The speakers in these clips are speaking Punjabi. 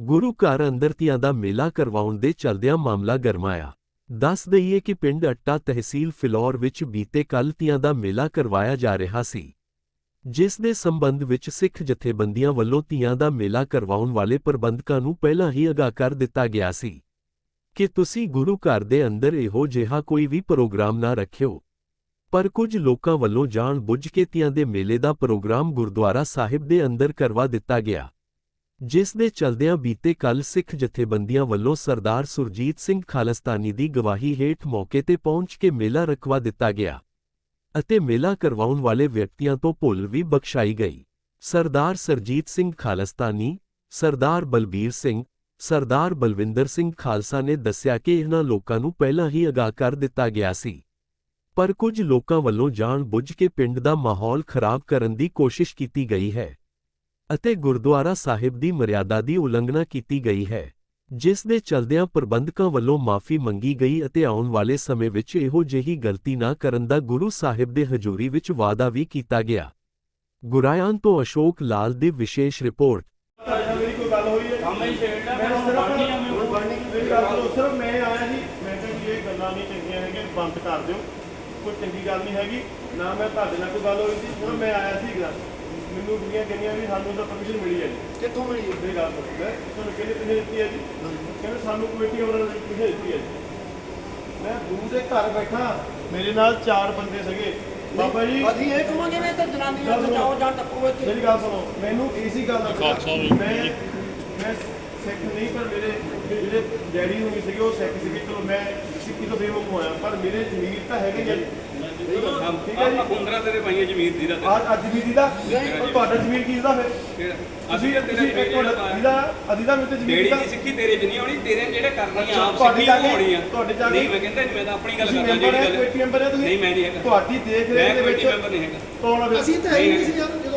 ਗੁਰੂ ਘਰ ਅੰਦਰ ਧੀਆਂ ਦਾ ਮੇਲਾ ਕਰਵਾਉਣ ਦੇ ਚਲਦਿਆਂ ਮਾਮਲਾ ਗਰਮਾਇਆ ਦੱਸ ਦਈਏ ਕਿ ਪਿੰਡ ਅੱਟਾ ਤਹਿਸੀਲ ਫਿਲੌਰ ਵਿੱਚ ਬੀਤੇ ਕੱਲ੍ਹ ਧੀਆਂ ਦਾ ਮੇਲਾ ਕਰਵਾਇਆ ਜਾ ਰਿਹਾ ਸੀ। ਜਿਸ ਦੇ ਸੰਬੰਧ ਵਿੱਚ ਸਿੱਖ ਜਥੇਬੰਦੀਆਂ ਵੱਲੋਂ ਧੀਆਂ ਦਾ ਮੇਲਾ ਕਰਵਾਉਣ ਵਾਲੇ ਪ੍ਰਬੰਧਕਾਂ ਨੂੰ ਪਹਿਲਾਂ ਹੀ ਅਗਾਹ ਕਰ ਦਿੱਤਾ ਗਿਆ ਸੀ। ਕਿ ਤੁਸੀਂ ਗੁਰੂ ਘਰ ਦੇ ਅੰਦਰ ਇਹੋ ਜਿਹਾ ਕੋਈ ਵੀ ਪ੍ਰੋਗਰਾਮ ਨਾ ਰੱਖਿਓ। ਪਰ ਕੁਝ ਲੋਕਾਂ ਵੱਲੋਂ ਜਾਣ ਬੁੱਝ ਕੇ ਧੀਆਂ ਦੇ ਮੇਲੇ ਦਾ ਪ੍ਰੋਗਰਾਮ ਗੁਰਦੁਆਰਾ ਸਾਹਿਬ ਦੇ ਅੰਦਰ ਕਰਵਾ ਦਿੱਤਾ ਗਿਆ। ਜਿਸ ਦੇ ਚਲਦਿਆਂ ਬੀਤੇ ਕੱਲ ਸਿੱਖ ਜਥੇਬੰਦੀਆਂ ਵੱਲੋਂ ਸਰਦਾਰ ਸੁਰਜੀਤ ਸਿੰਘ ਖਾਲਸਤਾਨੀ ਦੀ ਗਵਾਹੀ ਹੇਠ ਮੌਕੇ ਤੇ ਪਹੁੰਚ ਕੇ ਮੇਲਾ ਰਖਵਾ ਦਿੱਤਾ ਗਿਆ ਅਤੇ ਮੇਲਾ ਕਰਵਾਉਣ ਵਾਲੇ ਵਿਅਕਤੀਆਂ ਤੋਂ ਭੁੱਲ ਵੀ ਬਖਸ਼ਾਈ ਗਈ। ਸਰਦਾਰ ਸਰਜੀਤ ਸਿੰਘ ਖਾਲਸਤਾਨੀ, ਸਰਦਾਰ ਬਲਬੀਰ ਸਿੰਘ, ਸਰਦਾਰ ਬਲਵਿੰਦਰ ਸਿੰਘ ਖਾਲਸਾ ਨੇ ਦੱਸਿਆ ਕਿ ਇਹਨਾਂ ਲੋਕਾਂ ਨੂੰ ਪਹਿਲਾਂ ਹੀ ਅਗਾਹ ਕਰ ਦਿੱਤਾ ਗਿਆ ਸੀ। ਪਰ ਕੁਝ ਲੋਕਾਂ ਵੱਲੋਂ ਜਾਣ ਬੁੱਝ ਕੇ ਪਿੰਡ ਦਾ ਮਾਹੌਲ ਖਰਾਬ ਕਰਨ ਦੀ ਕੋਸ਼ਿਸ਼ ਕੀਤੀ ਗਈ ਹੈ। ਅਤੇ ਗੁਰਦੁਆਰਾ ਸਾਹਿਬ ਦੀ ਮਰਿਆਦਾ ਦੀ ਉਲੰਘਣਾ ਕੀਤੀ ਗਈ ਹੈ, ਜਿਸ ਦੇ ਚਲਦਿਆਂ ਪ੍ਰਬੰਧਕਾਂ ਵੱਲੋਂ ਮਾਫੀ ਮੰਗੀ ਗਈ ਅਤੇ ਆਉਣ ਵਾਲੇ ਸਮੇਂ ਵਿੱਚ ਇਹੋ ਜਿਹੀ ਗਲਤੀ ਨਾ ਕਰਨ ਦਾ ਗੁਰੂ ਸਾਹਿਬ ਦੇ ਹਜ਼ੂਰੀ ਵਿੱਚ ਵਾਅਦਾ ਵੀ ਕੀਤਾ ਗਿਆ। ਗੁਰਾਇਆਂ ਤੋਂ ਅਸ਼ੋਕ ਲਾਲ ਦੀ ਵਿਸ਼ੇਸ਼ ਰਿਪੋਰਟ। ਬੰਦ ਕਰ ਦਿਓ ਕੋਈ ਚੰਗੀ ਗੱਲ ਨਹੀਂ ਹੈਗੀ, ਨਾ ਮੈਂ ਤੁਹਾਡੇ ਨਾਲ ਕੋਈ ਗੱਲ ਹੋਈ ਸੀ, ਸਿਰਫ ਮੈਂ ਆਇਆ ਸੀਗਾ ਮੈਨੂੰ ਦੁਨੀਆ ਕਹਿੰਦੀਆਂ ਵੀ ਸਾਨੂੰ ਤਾਂ ਪਰਮਿਸ਼ਨ ਮਿਲੀ ਹੈ ਜੀ। ਕਿੱਥੋਂ ਮਿਲੀ ਮੇਰੀ ਗੱਲ ਸੁਣੋ। ਮੈਂ ਤੁਹਾਨੂੰ ਕਿਹਨੇ ਕਿਹਨੇ ਦਿੱਤੀ ਹੈ ਜੀ? ਕਹਿੰਦੇ ਸਾਨੂੰ ਕਮੇਟੀ ਉਹਨਾਂ ਨੇ ਕਿਹਨੇ ਦਿੱਤੀ ਹੈ ਜੀ। ਮੈਂ ਗੁਰੂ ਦੇ ਘਰ ਬੈਠਾ ਮੇਰੇ ਨਾਲ ਚਾਰ ਬੰਦੇ ਸੀਗੇ। ਬਾਬਾ ਜੀ। ਅਸੀਂ ਇਹ ਕਹਾਂਗੇ ਵੀ ਤੇ ਜਨਾਨੀਆਂ ਬਚਾਓ ਜਾਂ ਟੱਪੋ ਇੱਥੇ। ਮੇਰੀ ਗੱਲ ਸੁਣੋ। ਮੈਨੂੰ ਇਸੀ ਗੱਲ ਦਾ ਮੈਂ ਮੈਂ ਸਿੱਖ ਨਹੀਂ ਪਰ ਮੇਰੇ ਜਿਹੜੇ ਡੈਡੀ ਹੋਣੀ ਸੀਗੇ ਉਹ ਸਿੱਖ ਸੀਗੇ। ਚਲੋ ਮੈਂ ਸਿੱਖੀ ਤੋਂ ਬੇਵਕੂਫ ਹੋਇਆ ਪਰ ਮੇਰੇ ਜ਼ਮੀਰ ਤਾਂ ਹੈਗੇ ਹੀ ਜੀ ਠੀਕ ਹੈ ਜੀ ਆਪਾਂ 15 ਤੇਰੇ ਪਾਈਆਂ ਜ਼ਮੀਰ ਦੀ ਦਾ ਅੱਜ ਅੱਜ ਵੀ ਦੀਦਾ? ਤੁਹਾਡਾ ਜ਼ਮੀਰ ਕੀ ਦਾ ਫਿਰ? ਫਿਰ ਅਸੀਂ ਤੁਸੀਂ ਇੱਕ ਤੁਹਾਡਾ ਦੀਦਾ ਅਦੀਦਾ ਮੇਰੇ ਤੇ ਜ਼ਮੀਰ ਡੇੜੀ ਦਾ ਦੀ ਸਿੱਖੀ ਤੇਰੇ 'ਚ ਨਹੀਂ ਆਉਣੀ ਤੇਰੇ ਜਿਹੜੇ ਕਰਨੀ ਆ ਆਪ ਤੁਹਾਡੇ ਸਿੱਖੀ ਜਾ ਕੇ- ਹੋਣੀ ਆ। ਤੁਹਾਡੇ ਜਾ ਕੇ- ਨਹੀਂ ਮੈਂ ਕਹਿੰਦਾ ਨਹੀਂ, ਮੈਂ ਤਾਂ ਆਪਣੀ ਗੱਲ ਤੁਸੀਂ ਕਰਦਾ ਮੈਂਬਰ ਹੈ ਜਿਹੜੀ ਕਮੇਟੀ ਮੈਂਬਰ ਹੈ ਤੁਸੀਂ? ਨਹੀਂ ਮੈਂ ਨਹੀਂ ਹੈਗਾ। ਤੁਹਾਡੀ ਦੇਖ ਮੈਂ ਰੇਖ ਦੇ ਕਮੇਟੀ ਵਿੱਚ ਮੈਂਬਰ ਨਹੀਂ ਹੈਗਾ। ਕੌਣ ਹੈ ਅਸੀਂ ਤਾਂ ਹੈ ਹੀ ਨਹੀਂ ਸੀ ਯਾਰ ਜਦੋਂ।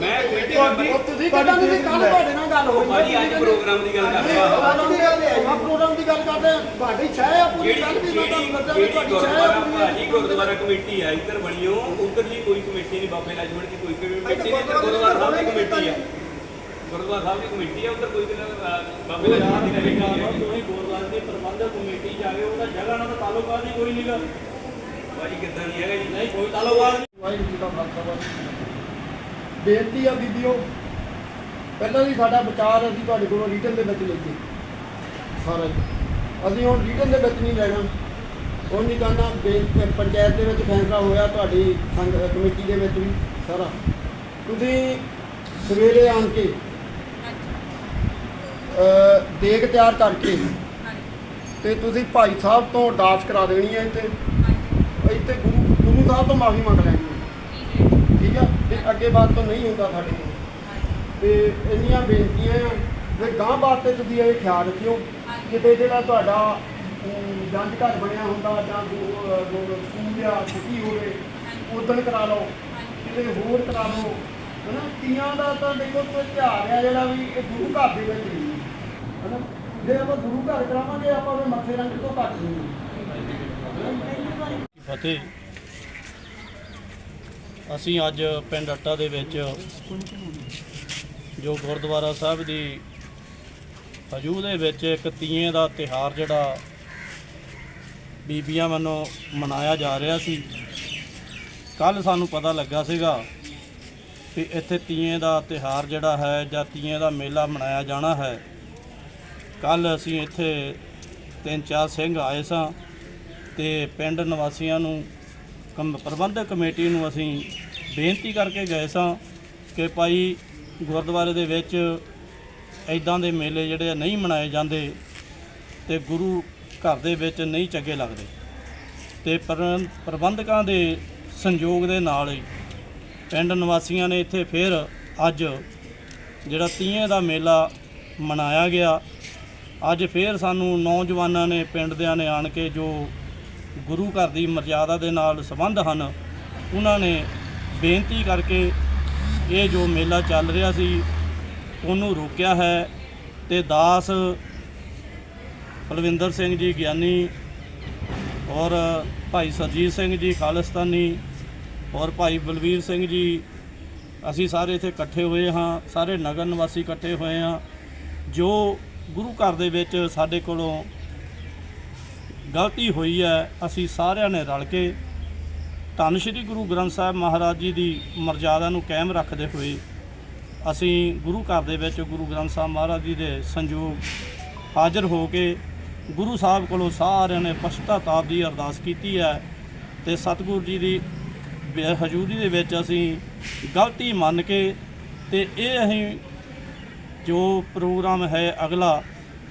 ਮੈਂ ਕਮੇਟੀ ਮੈਂਬਰ ਤੁਸੀਂ ਕਿਦਾਂ ਦੀ ਕੱਲ ਤੁਹਾਡੇ ਨਾਲ ਗੱਲ ਹੋਈ ਭਾਜੀ ਅੱਜ ਪ੍ਰੋਗਰਾਮ ਦੀ ਗੱਲ ਕਰਦੇ ਆ ਪ੍ਰੋਗਰਾਮ ਦੀ ਗੱਲ ਹੈ ਆ ਪ੍ਰੋਗਰਾਮ ਦੀ ਗੱਲ ਕਰਦੇ ਆ ਤੁਹਾਡੀ ਛਾਇਆ ਪੂਰੀ ਗੱਲ ਵੀ ਮੈਂ ਤੁਹਾਨੂੰ ਦੱਸਿਆ ਵੀ ਜਿਹੜੀ ਤੁਹਾਡੀ ਗੁਰਦੁਆਰਾ ਛਾਇਆ ਪੂਰੀ ਭਾਜੀ ਗੁਰਦੁਆਰਾ ਕਮੇਟੀ ਆ ਇੱਧਰ ਬਣੀਓ ਉੱਧਰਲੀ ਕੋਈ ਕਮੇਟੀ ਨਹੀਂ ਬਾਬੇ ਲਾਜਵੜ ਦੀ ਕੋਈ ਕਮੇਟੀ ਨਹੀਂ ਇੱਧਰ ਗੁਰਦੁਆਰਾ ਸਾਹਿਬ ਦੀ ਕਮੇਟੀ ਆ ਗੁਰਦੁਆਰਾ ਸਾਹਿਬ ਦੀ ਕਮੇਟੀ ਆ ਉੱਧਰ ਕੋਈ ਬਾਬੇ ਲਾਜਵੜ ਦੀ ਕਮੇਟੀ ਨਹੀਂ ਹੈਗੀ ਤੁਸੀਂ ਗੁਰਦੁਆਰੇ ਦੀ ਪ੍ਰਬੰਧਕ ਕਮੇਟੀ ਜਾਵੇ ਉਹਦਾ ਜਗ੍ਹਾ ਨਾਲ ਤਾਂ ਤਾਲੁਕਾਤ ਹੀ ਕੋਈ ਨਹੀਂਗਾ ਭਾਜੀ ਕਿੱਦਾਂ ਨਹੀਂ ਹੈਗਾ ਜੀ ਨਹੀਂ ਕੋਈ ਤਾਲੁਕਾਤ ਨਹੀਂ ਵਾਹਿਗੁਰੂ ਜੀ ਦਾ ਖਾਲਸਾ ਵਾਹਿਗੁਰੂ ਜੀ ਕੀ ਫਤਿਹ। ਬੇਨਤੀ ਆ ਬੀਬੀਓ ਪਹਿਲਾਂ ਵੀ ਸਾਡਾ ਵਿਚਾਰ ਅਸੀਂ ਤੁਹਾਡੇ ਕੋਲੋਂ ਰੀਟਨ ਦੇ ਵਿੱਚ ਲਿਖੇ ਸਾਰਾ। ਅਸੀਂ ਹੁਣ ਰੀਟਨ ਦੇ ਵਿੱਚ ਨਹੀਂ ਲੈਣਾ। ਉਹ ਨਹੀਂ ਬੇ- ਪੰਚਾਇਤ ਦੇ ਵਿੱਚ ਫੈਸਲਾ ਹੋਇਆ ਤੁਹਾਡੀ ਕਮੇਟੀ ਦੇ ਵਿੱਚ ਵੀ ਸਾਰਾ। ਤੁਸੀਂ ਸਵੇਰੇ ਆਣ ਕੇ ਦੇਗ ਤਿਆਰ ਕਰਕੇ ਤੇ ਤੁਸੀਂ ਭਾਈ ਸਾਹਿਬ ਤੋਂ ਅਰਦਾਸ ਕਰਾ ਦੇਣੀ ਹੈ ਇੱਥੇ। ਇੱਥੇ ਗੁਰੂ ਗੁਰੂ ਸਾਹਿਬ ਤੋਂ ਮਾਫੀ ਮੰਗ ਲੈਣੀ ਤੇ ਅੱਗੇ ਬਾਤ ਤੋਂ ਨਹੀਂ ਹੁੰਦਾ ਸਾਡੇ ਕੋਲ। ਤੇ ਇੰਨੀਆਂ ਬੇਨਤੀਆਂ ਆ। ਤੇ ਗਾਂ ਵਾਸਤੇ ਤੁਸੀਂ ਇਹ ਖਿਆਲ ਰੱਖਿਓ ਕਿਤੇ ਜਿਹੜਾ ਤੁਹਾਡਾ ਜੰਜ ਘਰ ਬਣਿਆ ਹੁੰਦਾ ਜਾਂ ਸਕੂਲ ਆ ਛੁੱਟੀ ਹੋਵੇ, ਉਦਣ ਕਰਾ ਲਓ, ਕਿਤੇ ਹੋਰ ਕਰਾ ਲਓ, ਹਨਾ? ਤੀਆਂ ਦਾ ਤਾਂ ਦੇਖੋ ਕੋਈ ਤਿਉਹਾਰ ਆ ਜਿਹੜਾ ਵੀ ਇਹ ਗੁਰੂ ਘਰ ਦੇ ਵਿੱਚ ਨਹੀਂ ਹੈ। ਹਨਾ? ਜੇ ਆਪਾਂ ਗੁਰੂ ਘਰ ਕਰਾਵਾਂਗੇ, ਆਪਾਂ ਉਹਦੇ ਮੱਥੇ ਰੰਗ ਤੋਂ ਘੱਟ ਨਹੀਂ ਫਤਿਹ। ਅਸੀਂ ਅੱਜ ਪਿੰਡ ਅੱਟਾ ਦੇ ਵਿੱਚ ਜੋ ਗੁਰਦੁਆਰਾ ਸਾਹਿਬ ਦੀ ਹਜੂ ਦੇ ਵਿੱਚ ਇੱਕ ਤੀਏ ਦਾ ਤਿਹਾਰ ਜਿਹੜਾ ਬੀਬੀਆਂ ਵੱਲੋਂ ਮਨਾਇਆ ਜਾ ਰਿਹਾ ਸੀ। ਕੱਲ ਸਾਨੂੰ ਪਤਾ ਲੱਗਾ ਸੀਗਾ ਕਿ ਇੱਥੇ ਤੀਏ ਦਾ ਤਿਹਾਰ ਜਿਹੜਾ ਹੈ ਜਾਂ ਤੀਏ ਦਾ ਮੇਲਾ ਮਨਾਇਆ ਜਾਣਾ ਹੈ। ਕੱਲ ਅਸੀਂ ਇੱਥੇ ਤਿੰਨ ਚਾਰ ਸਿੰਘ ਆਏ ਸਾਂ ਤੇ ਪਿੰਡ ਨਿਵਾਸੀਆਂ ਨੂੰ ਕਮ ਪ੍ਰਬੰਧਕ ਕਮੇਟੀ ਨੂੰ ਅਸੀਂ ਬੇਨਤੀ ਕਰਕੇ ਗਏ ਸਾਂ ਕਿ ਭਾਈ ਗੁਰਦੁਆਰੇ ਦੇ ਵਿੱਚ ਐਦਾਂ ਦੇ ਮੇਲੇ ਜਿਹੜੇ ਆ ਨਹੀਂ ਮਨਾਏ ਜਾਂਦੇ ਤੇ ਗੁਰੂ ਘਰ ਦੇ ਵਿੱਚ ਨਹੀਂ ਚੰਗੇ ਲੱਗਦੇ। ਤੇ ਪਰ- ਪ੍ਰਬੰਧਕਾਂ ਦੇ ਸੰਯੋਗ ਦੇ ਨਾਲ ਹੀ ਪਿੰਡ ਨਿਵਾਸੀਆਂ ਨੇ ਇੱਥੇ ਫਿਰ ਅੱਜ ਜਿਹੜਾ ਤੀਆਂ ਦਾ ਮੇਲਾ ਮਨਾਇਆ ਗਿਆ। ਅੱਜ ਫਿਰ ਸਾਨੂੰ ਨੌਜਵਾਨਾਂ ਨੇ ਪਿੰਡ ਦਿਆਂ ਨੇ ਆਣ ਕੇ ਜੋ ਗੁਰੂ ਘਰ ਦੀ ਮਰਜ਼ਾਦਾ ਦੇ ਨਾਲ ਸੰਬੰਧ ਹਨ, ਉਹਨਾਂ ਨੇ ਬੇਨਤੀ ਕਰਕੇ ਇਹ ਜੋ ਮੇਲਾ ਚੱਲ ਰਿਹਾ ਸੀ, ਉਹਨੂੰ ਰੋਕਿਆ ਹੈ ਤੇ ਦਾਸ ਬਲਵਿੰਦਰ ਸਿੰਘ ਜੀ ਗਿਆਨੀ ਔਰ ਭਾਈ ਸਰਜੀਤ ਸਿੰਘ ਜੀ ਖਾਲਿਸਤਾਨੀ ਔਰ ਭਾਈ ਬਲਵੀਰ ਸਿੰਘ ਜੀ, ਅਸੀਂ ਸਾਰੇ ਇੱਥੇ ਇਕੱਠੇ ਹੋਏ ਹਾਂ, ਸਾਰੇ ਨਗਰ ਨਿਵਾਸੀ ਇਕੱਠੇ ਹੋਏ ਹਾਂ, ਜੋ ਗੁਰੂ ਘਰ ਦੇ ਵਿੱਚ ਸਾਡੇ ਕੋਲੋਂ ਗਲਤੀ ਹੋਈ ਹੈ, ਅਸੀਂ ਸਾਰਿਆਂ ਨੇ ਰਲ ਕੇ ਧੰਨ ਸ਼੍ਰੀ ਗੁਰੂ ਗ੍ਰੰਥ ਸਾਹਿਬ ਮਹਾਰਾਜ ਜੀ ਦੀ ਮਰਜ਼ਾਦਾ ਨੂੰ ਕਾਇਮ ਰੱਖਦੇ ਹੋਏ ਅਸੀਂ ਗੁਰੂ ਘਰ ਦੇ ਵਿੱਚ ਗੁਰੂ ਗ੍ਰੰਥ ਸਾਹਿਬ ਮਹਾਰਾਜ ਜੀ ਦੇ ਸੰਯੋਗ ਹਾਜ਼ਰ ਹੋ ਕੇ ਗੁਰੂ ਸਾਹਿਬ ਕੋਲੋਂ ਸਾਰਿਆਂ ਨੇ ਪਛਤਾਤਾਪ ਦੀ ਅਰਦਾਸ ਕੀਤੀ ਹੈ ਤੇ ਸਤਿਗੁਰੂ ਜੀ ਦੀ ਹਜ਼ੂਰੀ ਦੇ ਵਿੱਚ ਅਸੀਂ ਗਲਤੀ ਮੰਨ ਕੇ ਤੇ ਇਹ ਅਸੀਂ ਜੋ ਪ੍ਰੋਗਰਾਮ ਹੈ ਅਗਲਾ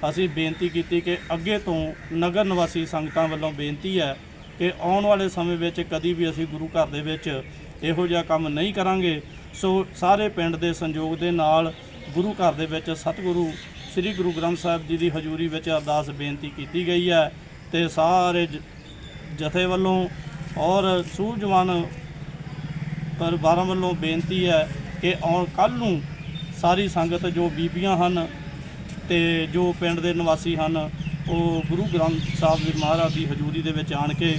ਅਸੀਂ ਬੇਨਤੀ ਕੀਤੀ ਕਿ ਅੱਗੇ ਤੋਂ ਨਗਰ ਨਿਵਾਸੀ ਸੰਗਤਾਂ ਵੱਲੋਂ ਬੇਨਤੀ ਹੈ ਕਿ ਆਉਣ ਵਾਲੇ ਸਮੇਂ ਵਿੱਚ ਕਦੀ ਵੀ ਅਸੀਂ ਗੁਰੂ ਘਰ ਦੇ ਵਿੱਚ ਇਹੋ ਜਿਹਾ ਕੰਮ ਨਹੀਂ ਕਰਾਂਗੇ। ਸੋ ਸਾਰੇ ਪਿੰਡ ਦੇ ਸੰਯੋਗ ਦੇ ਨਾਲ ਗੁਰੂ ਘਰ ਦੇ ਵਿੱਚ ਸਤਿਗੁਰੂ ਸ੍ਰੀ ਗੁਰੂ ਗ੍ਰੰਥ ਸਾਹਿਬ ਜੀ ਦੀ ਹਜ਼ੂਰੀ ਵਿੱਚ ਅਰਦਾਸ ਬੇਨਤੀ ਕੀਤੀ ਗਈ ਹੈ ਤੇ ਸਾਰੇ ਜ- ਜਥੇ ਵੱਲੋਂ ਔਰ ਸੂਝਵਾਨ ਪਰਿਵਾਰਾਂ ਵੱਲੋਂ ਬੇਨਤੀ ਹੈ ਕਿ ਆਉਣ ਕੱਲ ਨੂੰ ਸਾਰੀ ਸੰਗਤ ਜੋ ਬੀਬੀਆਂ ਹਨ ਤੇ ਜੋ ਪਿੰਡ ਦੇ ਨਿਵਾਸੀ ਹਨ, ਉਹ ਗੁਰੂ ਗ੍ਰੰਥ ਸਾਹਿਬ ਜੀ ਮਹਾਰਾਜ ਦੀ ਹਜ਼ੂਰੀ ਦੇ ਵਿੱਚ ਆਣ ਕੇ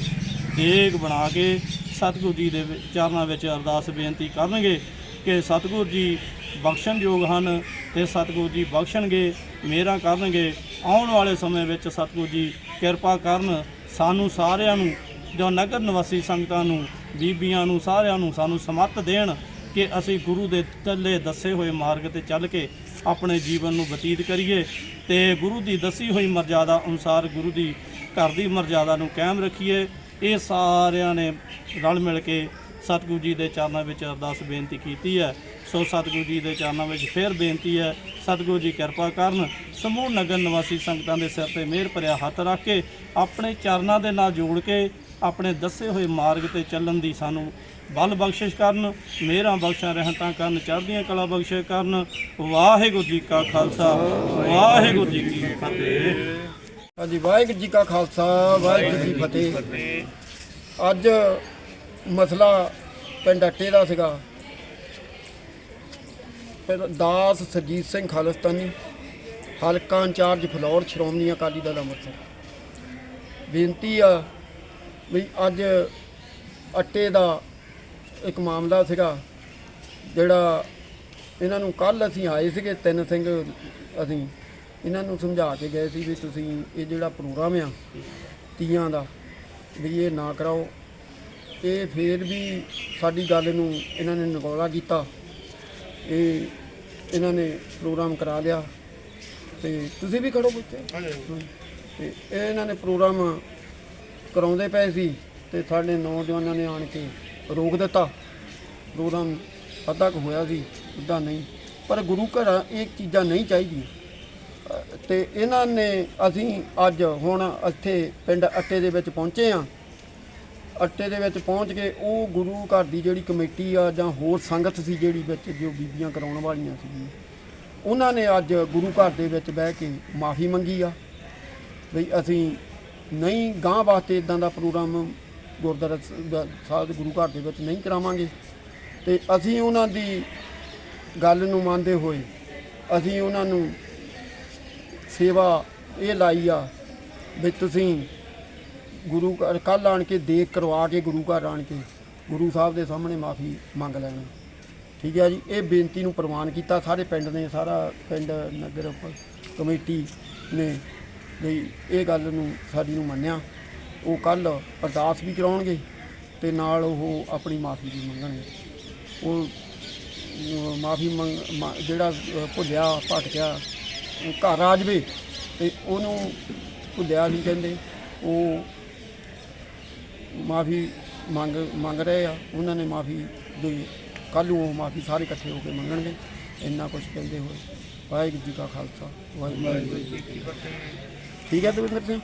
ਦੇਗ ਬਣਾ ਕੇ ਸਤਿਗੁਰੂ ਜੀ ਦੇ ਵਿੱਚ- ਚਰਨਾਂ ਵਿੱਚ ਅਰਦਾਸ ਬੇਨਤੀ ਕਰਨਗੇ ਕਿ ਸਤਿਗੁਰੂ ਜੀ ਬਖਸ਼ਣਯੋਗ ਹਨ ਤੇ ਸਤਿਗੁਰੂ ਜੀ ਬਖਸ਼ਣਗੇ ਮੇਰਾ ਕਰਨਗੇ। ਆਉਣ ਵਾਲੇ ਸਮੇਂ ਵਿੱਚ ਸਤਿਗੁਰੂ ਜੀ ਕਿਰਪਾ ਕਰਨ ਸਾਨੂੰ ਸਾਰਿਆਂ ਨੂੰ, ਜੋ ਨਗਰ ਨਿਵਾਸੀ ਸੰਗਤਾਂ ਨੂੰ, ਬੀਬੀਆਂ ਨੂੰ, ਸਾਰਿਆਂ ਨੂੰ ਸਾਨੂੰ ਸਮੱਤ ਦੇਣ ਕਿ ਅਸੀਂ ਗੁਰੂ ਦੇ ਚੱਲੇ ਦੱਸੇ ਹੋਏ ਮਾਰਗ ਤੇ ਚੱਲ ਕੇ ਆਪਣੇ ਜੀਵਨ ਨੂੰ ਬਤੀਤ ਕਰੀਏ ਤੇ ਗੁਰੂ ਦੀ ਦੱਸੀ ਹੋਈ ਮਰਜ਼ਾਦਾ ਅਨੁਸਾਰ ਗੁਰੂ ਦੀ ਘਰ ਦੀ ਮਰਜ਼ਾਦਾ ਨੂੰ ਕਾਇਮ ਰੱਖੀਏ। ਇਹ ਸਾਰਿਆਂ ਨੇ ਰਲ ਮਿਲ ਕੇ ਸਤਿਗੁਰੂ ਜੀ ਦੇ ਚਰਨਾਂ ਵਿੱਚ ਅਰਦਾਸ ਬੇਨਤੀ ਕੀਤੀ ਹੈ। ਸੋ ਸਤਿਗੁਰੂ ਜੀ ਦੇ ਚਰਨਾਂ ਵਿੱਚ ਫਿਰ ਬੇਨਤੀ ਹੈ, ਸਤਿਗੁਰੂ ਜੀ ਕਿਰਪਾ ਕਰਨ, ਸਮੂਹ ਨਗਰ ਨਿਵਾਸੀ ਸੰਗਤਾਂ ਦੇ ਸਿਰ ਤੇ ਮਿਹਰ ਭਰਿਆ ਹੱਥ ਰੱਖ ਕੇ ਆਪਣੇ ਚਰਨਾਂ ਦੇ ਨਾਲ ਜੋੜ ਕੇ ਆਪਣੇ ਦੱਸੇ ਹੋਏ ਮਾਰਗ ਤੇ ਚੱਲਣ ਦੀ ਸਾਨੂੰ ਬਲ ਬਖਸ਼ਿਸ਼ ਕਰਨ ਮੇਰਾ ਬਖਸ਼ਾਂ ਰਹਿਮਤਾਂ ਕਰਨ, ਚੜ੍ਹਦੀਆਂ ਕਲਾ ਬਖਸ਼ਿਸ਼ ਕਰਨ। ਵਾਹਿਗੁਰੂ ਜੀ ਕਾ ਖਾਲਸਾ, ਵਾਹਿਗੁਰੂ ਜੀ ਕੀ ਫਤਿਹ। ਹਾਂਜੀ, ਵਾਹਿਗੁਰੂ ਜੀ ਕਾ ਖਾਲਸਾ, ਵਾਹਿਗੁਰੂ ਜੀ ਕੀ ਫਤਿਹ। ਅੱਜ ਮਸਲਾ ਪਿੰਡ ਅੱਟੇ ਦਾ ਸੀਗਾ। ਦਾਸ ਸਰਜੀਤ ਸਿੰਘ ਖਾਲਸਤਾਨੀ, ਹਲਕਾ ਇੰਚਾਰਜ ਫਲੌਰ, ਸ਼੍ਰੋਮਣੀ ਅਕਾਲੀ ਦਲ ਅੰਮ੍ਰਿਤਸਰ। ਬੇਨਤੀ ਆ ਵੀ ਅੱਜ ਅੱਟੇ ਦਾ ਇੱਕ ਮਾਮਲਾ ਸੀਗਾ ਜਿਹੜਾ ਇਹਨਾਂ ਨੂੰ ਕੱਲ ਅਸੀਂ ਆਏ ਸੀਗੇ ਤਿੰਨ ਸਿੰਘ ਅਸੀਂ। ਇਹਨਾਂ ਨੂੰ ਸਮਝਾ ਕੇ ਗਏ ਸੀ ਵੀ ਤੁਸੀਂ ਇਹ ਜਿਹੜਾ ਪ੍ਰੋਗਰਾਮ ਆ ਤੀਆਂ ਦਾ ਵੀ ਇਹ ਨਾ ਕਰਾਓ। ਇਹ ਫੇਰ ਵੀ ਸਾਡੀ ਗੱਲ ਨੂੰ ਇਹਨਾਂ ਨੇ ਨਗੌਲਾ ਕੀਤਾ। ਇਹ ਇਹਨਾਂ ਨੇ ਪ੍ਰੋਗਰਾਮ ਕਰਾ ਲਿਆ। ਤੇ ਤੁਸੀਂ ਵੀ ਖੜੋ ਬੱਚੇ ਤੇ ਇਹ ਇਹਨਾਂ ਨੇ ਪ੍ਰੋਗਰਾਮ ਕਰਾਉਂਦੇ ਪਏ ਸੀ ਤੇ ਸਾਡੇ ਨੌਜਵਾਨਾਂ ਨੇ ਆਣ ਕੇ ਰੋਕ ਦਿੱਤਾ। ਪ੍ਰੋਗਰਾਮ ਅੱਧਾ ਕੁ ਹੋਇਆ ਸੀ ਅੱਧਾ ਨਹੀਂ। ਪਰ ਗੁਰੂ ਘਰਾਂ ਇਹ ਚੀਜ਼ਾਂ ਨਹੀਂ ਚਾਹੀਦੀਆਂ। ਅ, ਤੇ ਇਹਨਾਂ ਨੇ ਅਸੀਂ ਅੱਜ ਹੁਣ ਇੱਥੇ ਪਿੰਡ ਅੱਟੇ ਦੇ ਵਿੱਚ ਪਹੁੰਚੇ ਆ ਅੱਟੇ ਦੇ ਵਿੱਚ ਪਹੁੰਚ ਕੇ ਉਹ ਗੁਰੂ ਘਰ ਦੀ ਜਿਹੜੀ ਕਮੇਟੀ ਆ ਜਾਂ ਹੋਰ ਸੰਗਤ ਸੀ ਜਿਹੜੀ ਵਿੱਚ ਜੋ ਬੀਬੀਆਂ ਕਰਾਉਣ ਵਾਲੀਆਂ ਸੀ ਉਹਨਾਂ ਨੇ ਅੱਜ ਗੁਰੂ ਘਰ ਦੇ ਵਿੱਚ ਬਹਿ ਕੇ ਮਾਫੀ ਮੰਗੀ ਆ। ਵੀ ਅਸੀਂ ਨਹੀਂ ਗਾਂ ਵਾਸਤੇ ਇਦਾਂ ਦਾ ਪ੍ਰੋਗਰਾਮ ਗੁਰਦੁਆਰਾ ਸਾਹਿਬ ਦੇ ਗੁਰੂ ਘਰ ਦੇ ਵਿੱਚ ਨਹੀਂ ਕਰਾਵਾਂਗੇ। ਤੇ ਅਸੀਂ ਉਹਨਾਂ ਦੀ ਗੱਲ ਨੂੰ ਮੰਨਦੇ ਹੋਏ ਅਸੀਂ ਉਹਨਾਂ ਨੂੰ ਸੇਵਾ ਇਹ ਲਾਈ ਆ ਵੀ ਤੁਸੀਂ ਗੁਰੂ ਘਰ, ਕੱਲ੍ਹ ਆਣ ਕੇ ਦੇਖ ਕਰਵਾ ਕੇ ਗੁਰੂ ਘਰ ਆਣ ਕੇ ਗੁਰੂ ਸਾਹਿਬ ਦੇ ਸਾਹਮਣੇ ਮਾਫੀ ਮੰਗ ਲੈਣੀ। ਠੀਕ ਹੈ ਜੀ? ਇਹ ਬੇਨਤੀ ਨੂੰ ਪ੍ਰਵਾਨ ਕੀਤਾ। ਸਾਰੇ ਪਿੰਡ ਨੇ, ਸਾਰਾ ਪਿੰਡ, ਨਗਰ, ਕਮੇਟੀ ਨੇ ਵੀ ਇਹ ਗੱਲ ਨੂੰ, ਸਾਡੀ ਨੂੰ ਮੰਨਿਆ। ਉਹ ਕੱਲ ਅਰਦਾਸ ਵੀ ਕਰਾਉਣਗੇ ਤੇ ਨਾਲ ਉਹ ਆਪਣੀ ਮਾਫੀ ਵੀ ਮੰਗਣਗੇ। ਉਹ ਮਾਫੀ ਮੰਗ, ਮਾ- ਜਿਹੜਾ ਭੁੱਲਿਆ, ਭਟਕਿਆ, ਉਹ ਘਰ ਆ ਜਾਵੇ ਤੇ ਉਹਨੂੰ ਭੁੱਲਿਆ ਨਹੀਂ ਕਹਿੰਦੇ। ਉਹ ਮਾਫੀ ਮੰਗ ਮੰਗ ਰਹੇ ਆ। ਉਹਨਾਂ ਨੇ ਮਾਫੀ ਦੇ, ਕੱਲ੍ਹ ਨੂੰ ਉਹ ਮਾਫੀ ਸਾਰੇ ਇਕੱਠੇ ਹੋ ਕੇ ਮੰਗਣਗੇ। ਇੰਨਾ ਕੁਝ ਕਹਿੰਦੇ ਹੋਏ। ਵਾਹਿਗੁਰੂ ਜੀ ਕਾ ਖਾਲਸਾ, ਵਾਹਿਗੁਰੂ ਜੀ ਕੀ ਫਤਿਹ। ਠੀਕ ਹੈ ਦਵਿੰਦਰ ਸਿੰਘ?